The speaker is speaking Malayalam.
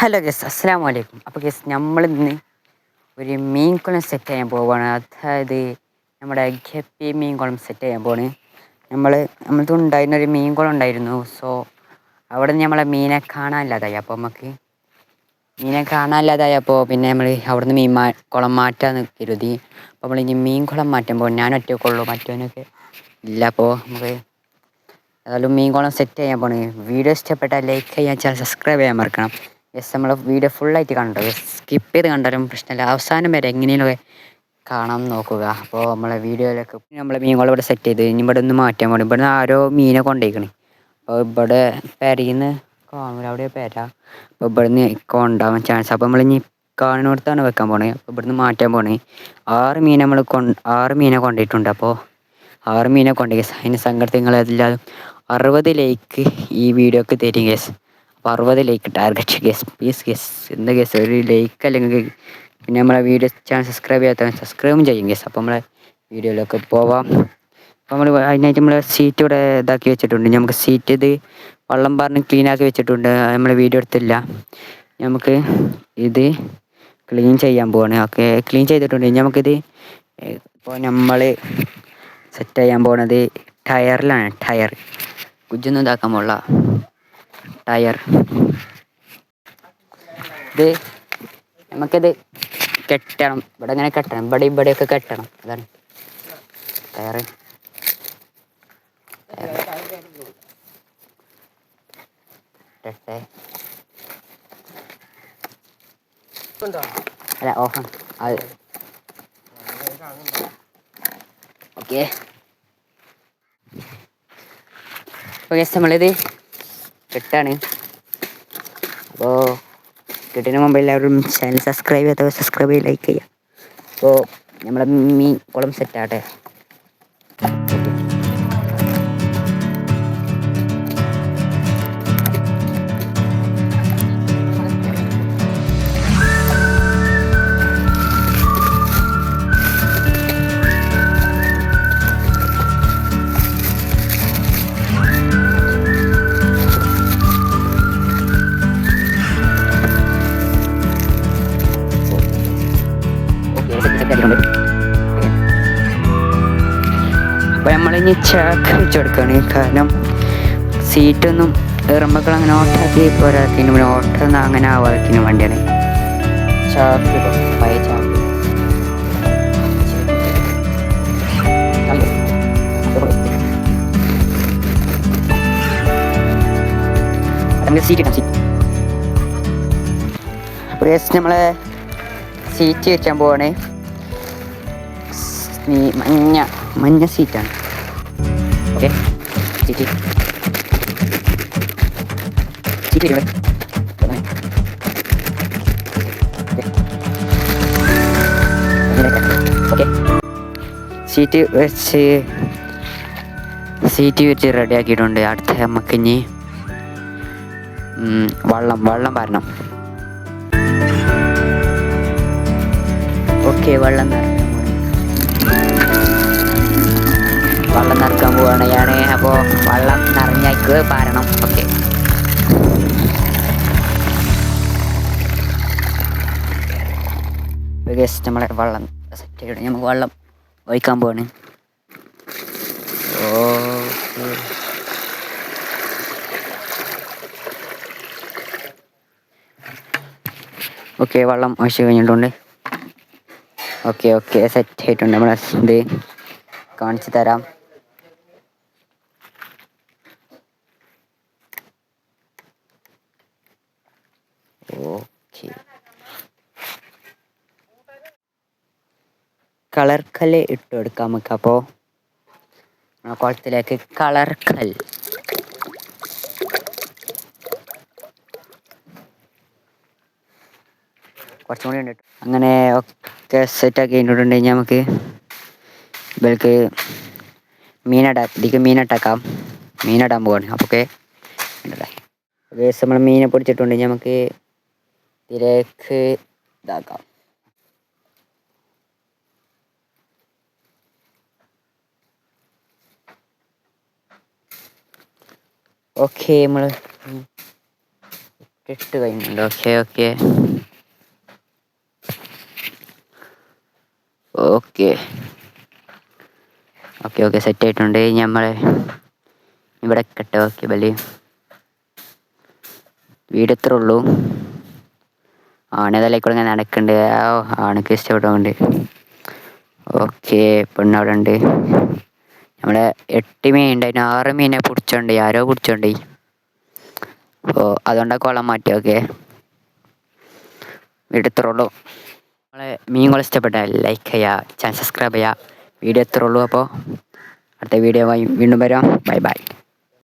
ഹലോ ഗസ് അസ്സാം വലൈക്കും അപ്പോൾ ഗസ് നമ്മളിന്ന് ഒരു മീൻ കുളം സെറ്റ് ചെയ്യാൻ പോവുകയാണ് അതായത് നമ്മുടെ ഗപ്പി മീൻ കുളം സെറ്റ് ചെയ്യാൻ പോവാണ്. നമ്മൾ നമ്മളത് ഉണ്ടായിരുന്ന ഒരു മീൻ കുളം ഉണ്ടായിരുന്നു. സോ അവിടെ നിന്ന് നമ്മളെ മീനെ കാണാനില്ലാതായി അപ്പോൾ നമുക്ക് മീനെ കാണാനില്ലാതായി അപ്പോൾ പിന്നെ നമ്മൾ അവിടെ നിന്ന് മീൻ മാ കുളം മാറ്റാന്ന് കരുതി. അപ്പോൾ നമ്മൾ ഇനി മീൻ കുളം മാറ്റാൻ പോകും ഞാൻ ഒറ്റക്കുള്ളൂ മറ്റവനൊക്കെ ഇല്ല. അപ്പോൾ നമുക്ക് ഏതായാലും മീൻ കുളം സെറ്റ് ചെയ്യാൻ പോണേ വീഡിയോ ഇഷ്ടപ്പെട്ടാൽ ലൈക്ക് ചെയ്യാൻ ചാനൽ സബ്സ്ക്രൈബ് ചെയ്യാൻ മറക്കണം. യെസ് നമ്മൾ വീഡിയോ ഫുള്ളായിട്ട് കണ്ടോ? സ്കിപ്പ് ചെയ്ത് കണ്ടാലും പ്രശ്നമില്ല. അവസാനം വരെ എങ്ങനെയൊക്കെ കാണാൻ നോക്കുക. അപ്പോൾ നമ്മളെ വീഡിയോയിലേക്ക് നമ്മൾ മീനുകൾ ഇവിടെ സെറ്റ് ചെയ്ത് ഇനി ഇവിടെ ഒന്ന് മാറ്റാൻ പോകണം ഇവിടെ നിന്ന് ആരോ മീനെ കൊണ്ടുപോയിക്കണേ അപ്പോൾ ഇവിടെ പെരയിന്ന് കാണൂല. അവിടെ പെര. അപ്പോൾ ഇവിടെ നിന്ന് കൊണ്ടാവാൻ ചാൻസ് അപ്പോൾ നമ്മളിനി കാണുന്നിടത്താണ് വെക്കാൻ പോണേ. അപ്പോൾ ഇവിടുന്ന് മാറ്റാൻ പോണേ. ആറ് മീൻ നമ്മൾ കൊണ്ട് ആറ് മീനെ കൊണ്ടിട്ടുണ്ട് അപ്പോൾ ആറ് മീനെ കൊണ്ടുപോയി കേസ് അതിന് നിങ്ങളെല്ലാവരും അറുപത് ലൈക്ക് ഈ വീഡിയോക്ക് തരും കേസ് അപ്പോൾ അറുപത് like target guess please guess എന്താ ഗെസ് ഒരു ലൈക്ക് അല്ലെങ്കിൽ പിന്നെ നമ്മളെ വീഡിയോ ചാനൽ സബ്സ്ക്രൈബ് ചെയ്യാത്ത സബ്സ്ക്രൈബും ചെയ്യും ഗെസ് അപ്പോൾ നമ്മളെ വീഡിയോയിലൊക്കെ പോവാം. അപ്പോൾ നമ്മൾ അതിനായിട്ട് നമ്മൾ സീറ്റ് ഇവിടെ ഇതാക്കി വെച്ചിട്ടുണ്ട്. നമുക്ക് സീറ്റ് ഇത് വള്ളം പറഞ്ഞ് ക്ലീൻ ആക്കി വെച്ചിട്ടുണ്ട്. നമ്മൾ വീഡിയോ എടുത്തില്ല. നമുക്ക് ഇത് ക്ലീൻ ചെയ്യാൻ പോവാണ്. ഓക്കെ ക്ലീൻ ചെയ്തിട്ടുണ്ട്. നമുക്കിത് ഇപ്പോൾ നമ്മൾ സെറ്റ് ചെയ്യാൻ പോകുന്നത് ടയറിലാണ് ടയർ കുജൊന്നും ഇതാക്കാൻ പോള്ള ടയർ ഇത് നമുക്കിത് കെട്ടണം. ഇവിടെ ഇങ്ങനെ കെട്ടണം. ഇവിടെ ഇവിടെയൊക്കെ കെട്ടണം. അതാണ്. ടയർ അല്ല ഓഹ് അത്. ഓക്കെ ഓക്കെ നമ്മളിത് കെട്ടാണ് അപ്പോൾ കെട്ടിന് മുമ്പ് എല്ലാവരും ചാനൽ സബ്സ്ക്രൈബ് ചെയ്യാത്തവർ സബ്സ്ക്രൈബ് ചെയ്ത് ലൈക്ക് ചെയ്യുക. അപ്പോൾ നമ്മുടെ മീൻ കുളം സെറ്റാട്ടെ നമ്മളിനി ചാക്ക് വെച്ച് കൊടുക്കുകയാണ്. കാരണം സീറ്റൊന്നും ഇറമ്പക്കൾ അങ്ങനെ ഓട്ടാക്കി പോരാക്കിനും പിന്നെ ഓട്ടം അങ്ങനെ ആവാക്കിനും വണ്ടിയാണ്. ചാക്ക് പഴയ ചാക്ക് നമ്മളെ സീറ്റ് വെച്ചാൻ പോവാണ്. മഞ്ഞ മഞ്ഞ സീറ്റാണ് ഓക്കെ. സീറ്റ് സീറ്റ് ഇവിടെ ഓക്കെ. സീറ്റ് വെച്ച് സീറ്റ് വെച്ച് റെഡി ആക്കിയിട്ടുണ്ട് അടുത്ത നമുക്ക് ഇനി വെള്ളം വെള്ളം വരണം. ഓക്കെ വെള്ളം വെള്ളം നിറക്കാൻ പോവാണ് അപ്പോൾ വള്ളം നിറഞ്ഞേക്ക് പാരണം. ഓക്കെ. ഗസ്റ്റ് നമ്മളെ വള്ളം സെറ്റ് ചെയ്യണം. നമുക്ക് വള്ളം ഒഴിക്കാൻ പോവാണ്. ഓ ഓക്കെ വെള്ളം ഒഴിച്ച് കഴിഞ്ഞിട്ടുണ്ട്. ഓക്കെ ഓക്കെ സെറ്റ് ആയിട്ടുണ്ട് നമ്മളെ ഇത് കാണിച്ചു തരാം ഓക്കെ കളർ കല്ല് ഇട്ട് കൊടുക്കാം നമുക്ക് അപ്പോൾ കുളത്തിലേക്ക് കളർ കല്ല്. കുറച്ചും കൂടി ഉണ്ട് അങ്ങനെ ഒക്കെ സെറ്റ് ആക്കി കഴിഞ്ഞാൽ നമുക്ക് ഇവർക്ക് മീനട ഇതിക്ക് മീനിട്ടാക്കാം മീനിടാൻ പോവാണ്. അപ്പോൾ ഓക്കെ നമ്മൾ മീനെ പൊടിച്ചിട്ടുണ്ടെങ്കിൽ നമുക്ക് ഇതിലേക്ക് ഇതാക്കാം. ഓക്കെ നമ്മൾ ഇട്ട് കഴിഞ്ഞുണ്ട് okay okay. Okay. Okay okay set ആയിട്ടുണ്ട്. നമ്മൾ ഇവിടെ കെട്ടോ ഓക്കെ ബലി. വീട് എത്ര ഉള്ളൂ. ആണതല്ലേക്കൂടെ ഇങ്ങനെ നടക്കുന്നുണ്ട് ആ ആണക്ക് ഇഷ്ടപ്പെട്ടുകൊണ്ട് ഓക്കെ പെണ്ണവിടെ ഉണ്ട്. നമ്മുടെ എട്ട് മീൻ ഉണ്ടായിരുന്നു ആറ് മീനെ പിടിച്ചോണ്ട് ആരോ പിടിച്ചോണ്ട്. അപ്പോൾ അതുകൊണ്ടാണ് കുളം മാറ്റി ഓക്കെ വീട് എത്ര നമ്മളെ മീൻ കുളം ഇഷ്ടപ്പെട്ടാൽ ലൈക്ക് ചെയ്യുക ചാനൽ സബ്സ്ക്രൈബ് ചെയ്യുക. വീഡിയോ എത്രയുള്ളൂ അപ്പോൾ അടുത്ത വീഡിയോ വീണ്ടും വരാം. Bye bye